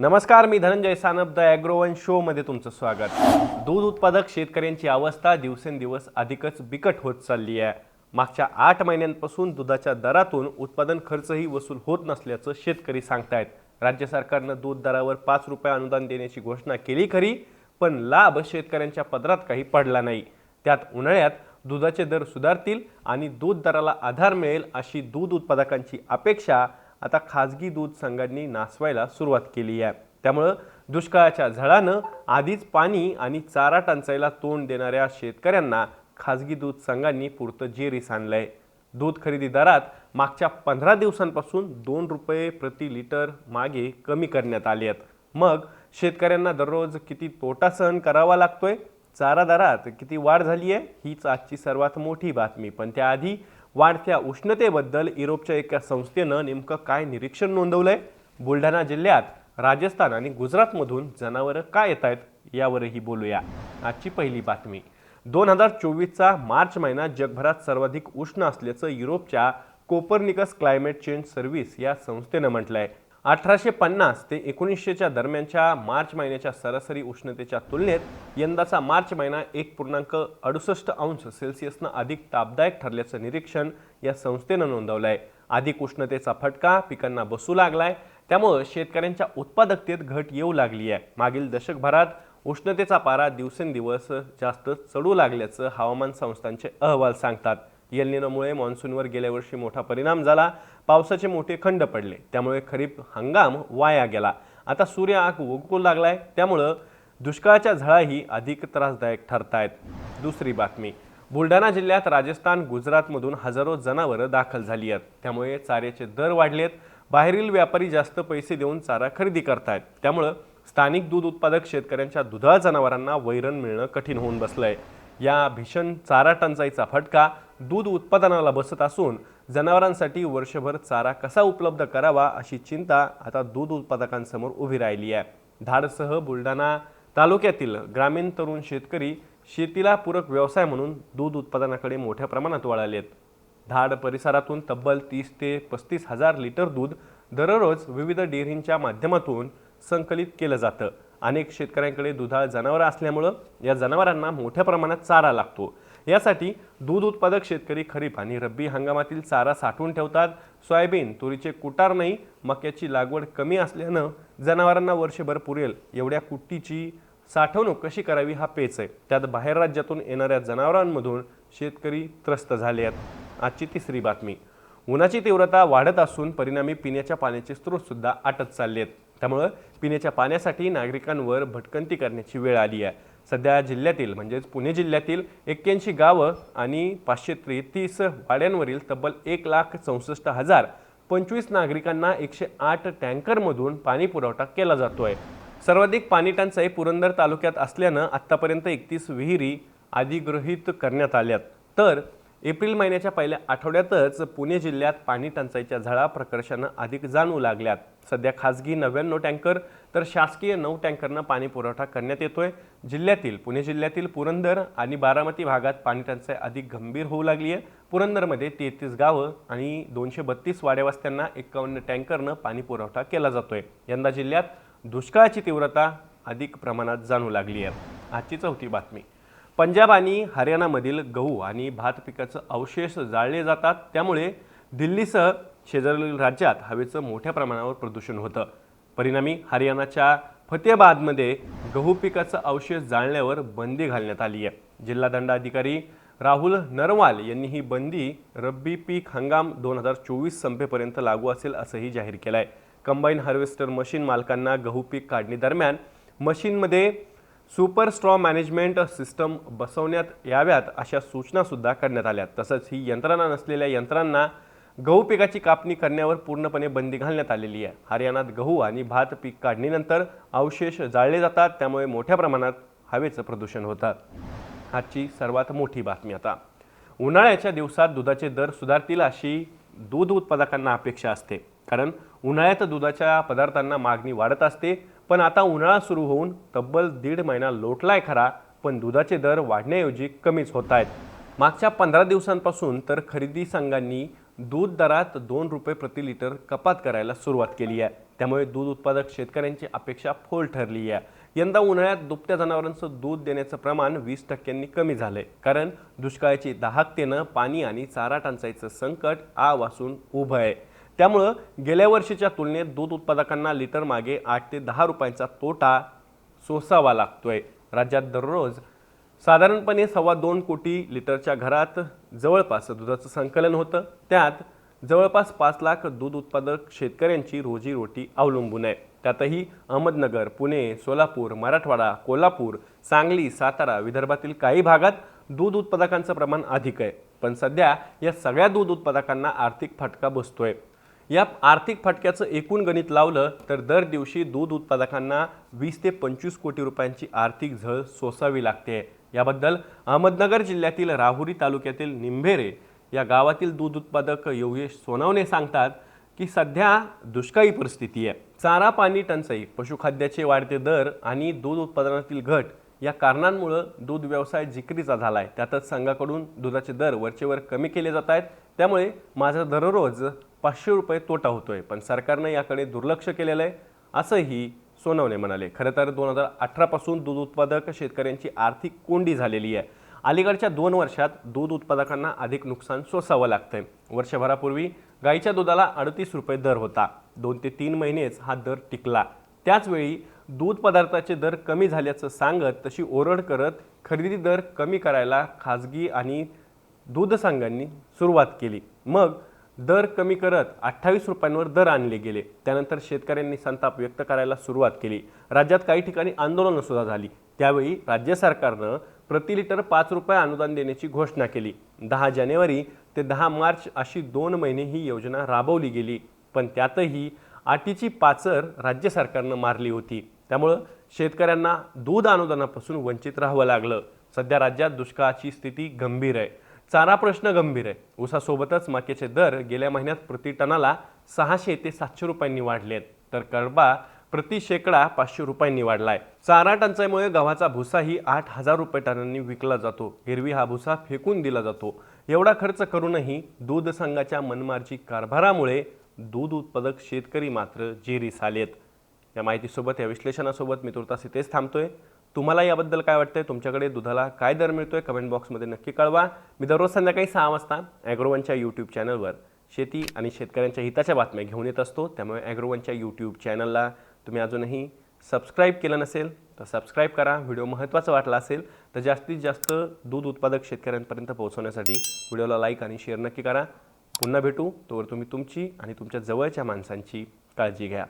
नमस्कार मी धनंजय सानप द ॲग्रोवन शोमध्ये तुमचं स्वागत. दूध उत्पादक शेतकऱ्यांची अवस्था दिवसेंदिवस अधिकच बिकट होत चालली आहे. मागच्या आठ महिन्यांपासून दुधाच्या दरातून उत्पादन खर्चही वसूल होत नसल्याचं शेतकरी सांगतायत. राज्य सरकारनं दूध दरावर पाच रुपये अनुदान देण्याची घोषणा केली खरी पण लाभ शेतकऱ्यांच्या पदरात काही पडला नाही. त्यात उन्हाळ्यात दुधाचे दर सुधारतील आणि दूध दराला आधार मिळेल अशी दूध उत्पादकांची अपेक्षा आता खाजगी दूध संघांनी नासवायला सुरुवात केली आहे. त्यामुळं दुष्काळाच्या झळानं आधीच पाणी आणि चारा टंचाईला तोंड देणाऱ्या शेतकऱ्यांना खाजगी दूध संघांनी पुरतं जेरीस आणलंय. दूध खरेदी दरात मागच्या पंधरा दिवसांपासून दोन रुपये प्रति लिटर मागे कमी करण्यात आले आहेत. मग शेतकऱ्यांना दररोज किती तोटा सहन करावा लागतोय? चारा दरात किती वाढ झाली आहे हीच आजची सर्वात मोठी बातमी. पण त्याआधी वाढत्या उष्णतेबद्दल युरोपच्या एका संस्थेनं नेमकं काय निरीक्षण नोंदवलंय? बुलढाणा जिल्ह्यात राजस्थान आणि गुजरातमधून जनावरं काय येत आहेत यावरही बोलूया. आजची पहिली बातमी. दोन हजार चोवीसचा मार्च महिना जगभरात सर्वाधिक उष्ण असल्याचं युरोपच्या कोपरनिकस क्लायमेट चेंज सर्व्हिस या संस्थेनं म्हटलं आहे अठराशे पन्नास ते एकोणीसशेच्या दरम्यानच्या मार्च महिन्याच्या सरासरी उष्णतेच्या तुलनेत यंदाचा मार्च महिना एक पूर्णांक अडुसष्ट अंश सेल्सिअसनं अधिक तापदायक ठरल्याचं निरीक्षण या संस्थेनं नोंदवलं आहे अधिक उष्णतेचा फटका पिकांना बसू लागलाय त्यामुळं शेतकऱ्यांच्या उत्पादकतेत घट येऊ लागली आहे मागील दशकभरात उष्णतेचा पारा दिवसेंदिवस जास्त चढू लागल्याचं हवामान संस्थांचे अहवाल सांगतात. येलनिनोमुळे मान्सूनवर गेल्या वर्षी मोठा परिणाम झाला. पावसाचे मोठे खंड पडले. त्यामुळे खरीप हंगाम वाया गेला. आता सूर्य आग उगू लागलाय. त्यामुळं दुष्काळाच्या झळाही अधिक त्रासदायक ठरतायत. दुसरी बातमी. बुलढाणा जिल्ह्यात राजस्थान गुजरातमधून हजारो जनावरं दाखल झाली आहेत त्यामुळे चाऱ्याचे दर वाढलेत. बाहेरील व्यापारी जास्त पैसे देऊन चारा खरेदी करतायत. त्यामुळं स्थानिक दूध उत्पादक शेतकऱ्यांच्या दुधाळ जनावरांना वैरण मिळणं कठीण होऊन बसलंय. या भीषण चारा टंचाईचा फटका दूध उत्पादनाला बसत असून जनावरांसाठी वर्षभर चारा कसा उपलब्ध करावा अशी चिंता आता दूध उत्पादकांसमोर उभी राहिली आहे. धाडसह बुलढाणा तालुक्यातील ग्रामीण तरुण शेतकरी शेतीला पूरक व्यवसाय म्हणून दूध उत्पादनाकडे मोठ्या प्रमाणात वळालेत धाड परिसरातून तब्बल तीस ते पस्तीस हजार लिटर दूध दररोज विविध डेअरींच्या माध्यमातून संकलित केलं जातं. अनेक शेतकऱ्यांकडे दुधाळ जनावरं असल्यामुळं या जनावरांना मोठ्या प्रमाणात चारा लागतो. यासाठी दूध उत्पादक शेतकरी खरीप आणि रब्बी हंगामातील चारा साठवून ठेवतात. सोयाबीन तुरीचे कुटार नाही मक्याची लागवड कमी असल्यानं जनावरांना वर्षभर पुरेल. एवढ्या कुट्टीची साठवणूक कशी करावी हा पेच आहे. त्यात बाहेर राज्यातून येणाऱ्या जनावरांमधून शेतकरी त्रस्त झाले आहेत. आजची तिसरी बातमी. उन्हाची तीव्रता वाढत असून परिणामी पिण्याच्या पाण्याचे स्रोतसुद्धा आटत चालले आहेत त्यामुळं पिण्याच्या पाण्यासाठी नागरिकांवर भटकंती करण्याची वेळ आली आहे. सध्या जिल्ह्यातील म्हणजेच पुणे जिल्ह्यातील एक्क्याऐंशी गावं आणि पाचशे त्रेतीस वाड्यांवरील तब्बल एक लाख चौसष्ट हजार पंचवीस नागरिकांना एकशे आठ टँकरमधून पाणी पुरवठा केला आहे सर्वाधिक पाणी टंचाई पुरंदर तालुक्यात असल्यानं आत्तापर्यंत एकतीस विहिरी अधिग्रहित करण्यात आल्यात. तर एप्रिल महिन्याच्या पहिल्या आठवड्यातच पुणे जिल्ह्यात पाणी टंचाईच्या झळा प्रकर्षानं अधिक जाणवू लागल्यात. सध्या खासगी नव्याण्णव टँकर तर शासकीय नऊ टँकरनं पाणी पुरवठा करण्यात येतोय. जिल्ह्यातील पुणे जिल्ह्यातील पुरंदर आणि बारामती भागात पाणी टंचाई अधिक गंभीर होऊ लागली आहे पुरंदरमध्ये तेहतीस गावं आणि दोनशे बत्तीस वाड्यावस्त्यांना एकावन्न टँकरनं पाणी पुरवठा केला जातोय. यंदा जिल्ह्यात दुष्काळाची तीव्रता अधिक प्रमाणात जाणू लागली आहे आजची चौथी बातमी. पंजाब आणि हरियाणामधील गहू आणि भात पिकाचं अवशेष जाळले जातात. त्यामुळे दिल्लीसह शेजारील राज्यात हवेचं मोठ्या प्रमाणावर प्रदूषण होतं. परिणामी हरियाणाच्या फतेहाबादमध्ये गहू पिकाचं अवशेष जाळण्यावर बंदी घालण्यात आली आहे. जिल्हा दंडाधिकारी राहुल नरवाल यांनी ही बंदी रब्बी पीक हंगाम दोन हजार चोवीस संपेपर्यंत लागू असेल असंही जाहीर केलं आहे कंबाईन हार्वेस्टर मशीन मालकांना गहू पीक काढणीदरम्यान मशीनमध्ये सुपर स्ट्रॉ मॅनेजमेंट सिस्टम बसवण्यात याव्यात अशा सूचनासुद्धा करण्यात आल्या. तसंच ही यंत्रणा नसलेल्या यंत्रांना गहू पिकाची कापणी करण्यावर पूर्णपणे बंदी घालण्यात आलेली आहे. हरियाणात गहू आणि भात पीक काढणीनंतर अवशेष जाळले जातात त्यामुळे मोठ्या प्रमाणात हवेचं प्रदूषण होतात आजची सर्वात मोठी बातमी आता. उन्हाळ्याच्या दिवसात दुधाचे दर सुधारतील अशी दूध उत्पादकांना अपेक्षा असते. कारण उन्हाळ्यात दुधाच्या पदार्थांना मागणी वाढत असते पण आता उन्हाळा सुरू होऊन तब्बल दीड महिना लोटलाय खरा पण दुधाचे दर वाढण्याऐवजी कमीच होत आहेत मागच्या पंधरा दिवसांपासून तर खरेदी संघांनी दूध दरात दोन रुपये प्रति लिटर कपात करायला सुरुवात केली आहे. त्यामुळे दूध उत्पादक शेतकऱ्यांची अपेक्षा फोल ठरली आहे. यंदा उन्हाळ्यात दुभत्या जनावरांचं दूध देण्याचं प्रमाण वीस टक्क्यांनी कमी झालंय. कारण दुष्काळाची दाहकतेनं पाणी आणि चारा टंचाईचं संकट आ वासून उभं आहे. त्यामुळं गेल्या वर्षीच्या तुलनेत दूध उत्पादकांना लिटर मागे आठ ते दहा रुपयांचा तोटा सोसावा लागतोय. राज्यात दररोज साधारणपणे सव्वा दोन कोटी लिटरच्या घरात जवळपास दुधाचं संकलन होतं. त्यात जवळपास पाच लाख दूध उत्पादक शेतकऱ्यांची रोजीरोटी अवलंबून आहे. त्यातही अहमदनगर पुणे सोलापूर मराठवाडा कोल्हापूर सांगली सातारा विदर्भातील काही भागात दूध उत्पादकांचं प्रमाण अधिक आहे. पण सध्या या सगळ्या दूध उत्पादकांना आर्थिक फटका बसतोय. या आर्थिक फटक्याचं एकूण गणित लावलं तर दर दिवशी दूध उत्पादकांना वीस ते पंचवीस कोटी रुपयांची आर्थिक झळ सोसावी लागते. याबद्दल अहमदनगर जिल्ह्यातील राहुरी तालुक्यातील निंभेरे या गावातील दूध उत्पादक योगेश सोनवणे सांगतात की सध्या दुष्काळी परिस्थिती आहे. चारा पाणी टंचाई पशुखाद्याचे वाढते दर आणि दूध उत्पादनातील घट या कारणांमुळं दूध व्यवसाय जिकरीचा झाला आहे त्यातच संघाकडून दुधाचे दर वरचेवर कमी केले जात आहेत. त्यामुळे माझा दररोज पाचशे रुपये तोटा होतोय. पण सरकारनं याकडे दुर्लक्ष केलेलं आहे. असंही सोनवणे म्हणाले. खरं तर दोन हजार अठरापासून दूध उत्पादक शेतकऱ्यांची आर्थिक कोंडी झालेली आहे. अलीकडच्या दोन वर्षात दूध उत्पादकांना अधिक नुकसान सोसावं लागतंय. वर्षभरापूर्वी गाईच्या दुधाला अडतीस रुपये दर होता. दोन ते तीन महिनेच हा दर टिकला. त्याचवेळी दूध पदार्थाचे दर कमी झाल्याचं सांगत तशी ओरड करत खरेदी दर कमी करायला खाजगी आणि दूध संघांनी सुरुवात केली. मग दर कमी करत अठ्ठावीस रुपयांवर दर आणले गेले. त्यानंतर शेतकऱ्यांनी संताप व्यक्त करायला सुरुवात केली. राज्यात काही ठिकाणी आंदोलनं सुद्धा झाली. त्यावेळी राज्य सरकारनं प्रति लिटर पाच रुपये अनुदान देण्याची घोषणा केली. दहा जानेवारी ते दहा मार्च अशी दोन महिने ही योजना राबवली गेली. पण त्यातही आटीची पाचर राज्य सरकारनं मारली होती. त्यामुळं शेतकऱ्यांना दूध अनुदानापासून वंचित राहावं लागलं. सध्या राज्यात दुष्काळाची स्थिती गंभीर आहे. चारा प्रश्न गंभीर आहे. ऊसासोबतच मक्याचे दर गेल्या महिन्यात प्रति टनाला सहाशे ते सातशे रुपयांनी वाढले आहेत. तर कडबा प्रति शेकडा पाचशे रुपयांनी वाढला आहे चारा टंचाईमुळे गव्हाचा भुसाही आठ हजार रुपये टनांनी विकला जातो. हिरवी हा भुसा फेकून दिला जातो. एवढा खर्च करूनही दूध संघाच्या मनमार्जी कारभारामुळे दूध उत्पादक शेतकरी मात्र जेरीस आलेत. या माहितीसोबत या विश्लेषणासोबत मी तुर्तास इथेच थांबतोय. तुम्हाला याबद्दल काय वाटतंय? तुमच्याकडे दुधाला काय दर मिळतोय? कमेंट बॉक्समध्ये नक्की कळवा. मी दररोज संध्याकाळी सहा वाजता ॲग्रोवनच्या यूट्यूब चॅनलवर शेती आणि शेतकऱ्यांच्या हिताच्या बातम्या घेऊन येत असतो. त्यामुळे ॲग्रोवनच्या यूट्यूब चॅनलला तुम्ही अजूनही सबस्क्राईब केलं नसेल तर सबस्क्राईब करा. व्हिडिओ महत्त्वाचा वाटला असेल तर जास्तीत जास्त दूध उत्पादक शेतकऱ्यांपर्यंत पोहोचवण्यासाठी व्हिडिओला लाईक आणि शेअर नक्की करा. पुन्हा भेटू. तोवर तुम्ही तुमची आणि तुमच्या जवळच्या माणसांची काळजी घ्या.